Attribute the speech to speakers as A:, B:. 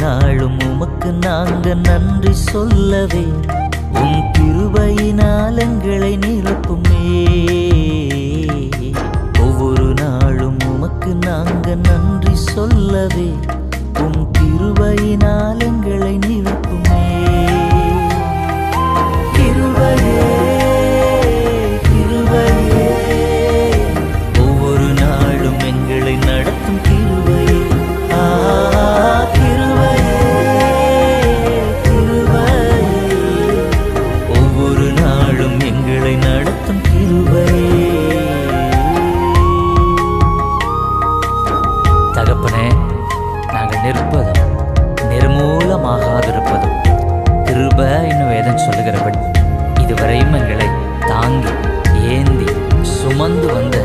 A: நாளும் உமக்கு நாங்க நன்றி சொல்லவே. உன் கிருபையினால் எங்களை நிரப்புமே. ஒவ்வொரு நாளும் உமக்கு நாங்க நன்றி சொல்லவே. உம் கிருபையினால் தகப்பனே நாங்கள் நிற்பதும் நிர்மூலமாகாதிருப்பதும் கிருப என்னும் வேதம் சொல்லுகிறபடி இதுவரையும் எங்களை தாங்கி ஏந்தி சுமந்து வந்த